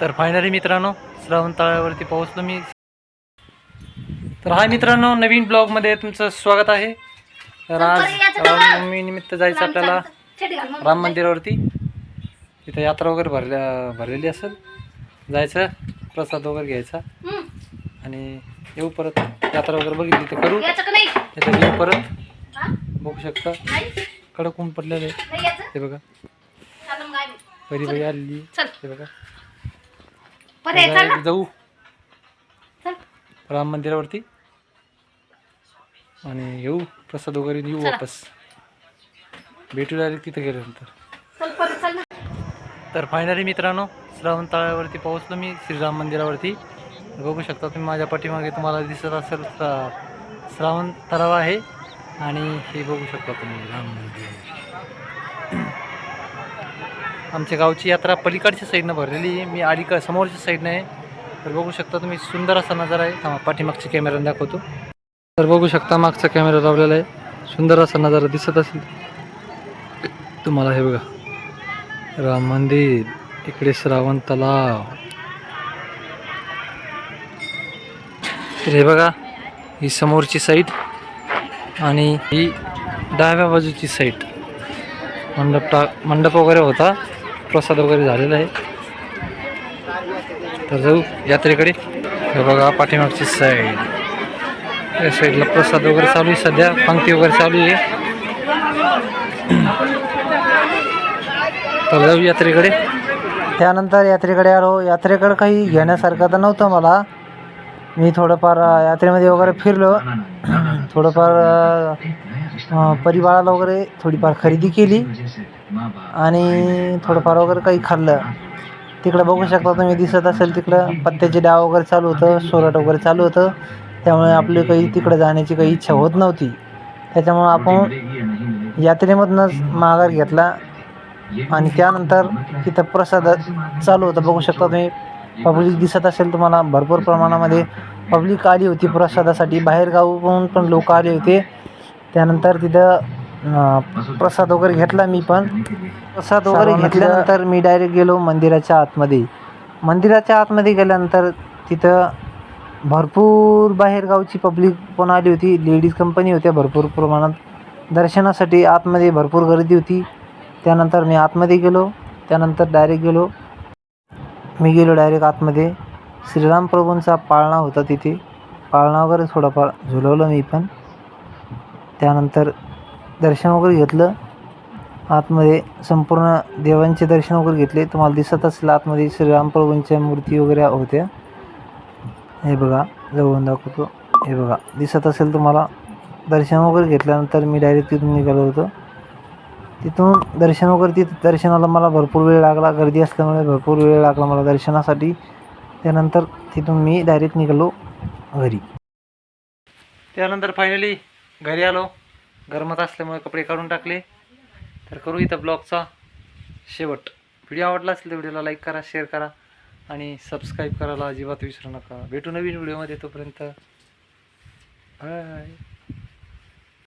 तर फायनली मित्रांनो श्रावण तळ्यावरती पोहोचलो मी. तर हाय मित्रांनो नवीन ब्लॉगमध्ये तुमचं स्वागत आहे. तर आज रामनवमी निमित्त जायचं आपल्याला राम मंदिरावरती. तिथं यात्रा वगैरे भरल्या भरलेली असेल. जायचं प्रसाद वगैरे घ्यायचा. आणि येऊ परत. यात्रा वगैरे बघितली तर करू. त्याच्यात येऊ परत? बघू शकता? कडक ऊन पडलेलं आहे? हे बघा. बरी बाई आलेली हे बघा. चल ना. जाऊ चल. राम मंदिरावरती आणि येऊ प्रसाद वगैरे येऊ चला. वापस भेटू डायरेक्ट तिथे गेल्यानंतर चल परत चल ना. तर फायनली मित्रांनो श्रावण तळ्यावरती पोहोचलो मी श्रीराम मंदिरावरती बघू शकता तुम्ही माझ्या पाठीमागे तुम्हाला दिसत असेल श्रा- श्रावण तलाव आहे आणि हे बघू शकता तुम्ही राम मंदिर आमच्या गावची यात्रा पलीकडच्या साईडनं भरलेली आहे. मी अलीकड समोरच्या साईडनं आहे. तर बघू शकता तुम्ही सुंदर असा नजारा आहे. थांबा पाठीमागच्या कॅमेऱ्याने दाखवतो. तर बघू शकता मागचा कॅमेरा लावलेला आहे. सुंदर असा नजारा दिसत असेल. तुम्हाला हे बघा. राम मंदिर. इकडे श्रावण तलाव. तर हे बघा ही समोरची साईड आणि ही डाव्या बाजूची साईड. मंडप टा मंडप वगैरे होता. प्रसाद वगैरे झालेला आहे. तर जाऊ यात्रेकडे. हे बघा पाठीमागची साईड या साईडला प्रसाद वगैरे चालू आहे सध्या. पंक्ती वगैरे चालू आहे. तर जाऊ यात्रेकडे. त्यानंतर यात्रेकडे आलो. यात्रेकडे काही घेण्यासारखं तर नव्हतं मला. मी थोडंफार यात्रेमध्ये वगैरे फिरलो. थोडंफार परिवाराला वगैरे थोडीफार खरेदी केली. आणि थोडंफार वगैरे काही खाल्लं. तिकडं बघू शकता तुम्ही दिसत असेल तिकडं पत्त्याचे डाव वगैरे चालू होतं सोराट वगैरे चालू होतं. त्यामुळे आपली काही तिकडं जाण्याची काही इच्छा होत नव्हती. त्याच्यामुळं आपण यात्रेमधनंच माघार घेतला. आणि त्यानंतर तिथं प्रसाद चालू होतं. बघू शकता तुम्ही पब्लिक दिसत असेल तुम्हाला भरपूर प्रमाणामध्ये. पब्लिक आली होती प्रसादासाठी. बाहेरगावून पण लोक आले होते. त्यानंतर तिथं प्रसाद वगैरे घेतला मी पण. प्रसाद वगैरे घेतल्यानंतर मी डायरेक्ट गेलो मंदिराच्या आतमध्ये. मंदिराच्या आतमध्ये गेल्यानंतर तिथं भरपूर बाहेरगावची पब्लिक पण आली होती. लेडीज कंपनी होत्या भरपूर प्रमाणात. दर्शनासाठी आतमध्ये भरपूर गर्दी होती. त्यानंतर मी आतमध्ये गेलो. त्यानंतर डायरेक्ट गेलो. मी गेलो डायरेक्ट आतमध्ये. श्रीराम प्रभूंचा पाळणा होता तिथे. पाळणा वगैरे थोडाफार झुलवलं मी पण. त्यानंतर दर्शन वगैरे घेतलं आतमध्ये संपूर्ण देवांचे दर्शन वगैरे घेतले. तुम्हाला दिसत असेल आतमध्ये श्रीरामप्रभूंच्या मूर्ती वगैरे होत्या. हे बघा जवळून दाखवतो. हे बघा दिसत असेल तुम्हाला. दर्शन वगैरे घेतल्यानंतर मी डायरेक्ट तिथून निघालो होतो. तिथून दर्शन वगैरे तिथं दर्शनाला मला भरपूर वेळ लागला. गर्दी असल्यामुळे भरपूर वेळ लागला मला दर्शनासाठी. त्यानंतर तिथून मी डायरेक्ट निघालो घरी. त्यानंतर फायनली घरी आलो. गरमत असल्यामुळे कपडे काढून टाकले. तर करू इथं ब्लॉगचा शेवट. व्हिडिओ आवडला असेल तर व्हिडिओला लाईक करा शेअर करा आणि सबस्क्राईब करायला अजिबात विसरू नका. भेटू नवीन व्हिडिओमध्ये तोपर्यंत. बाय.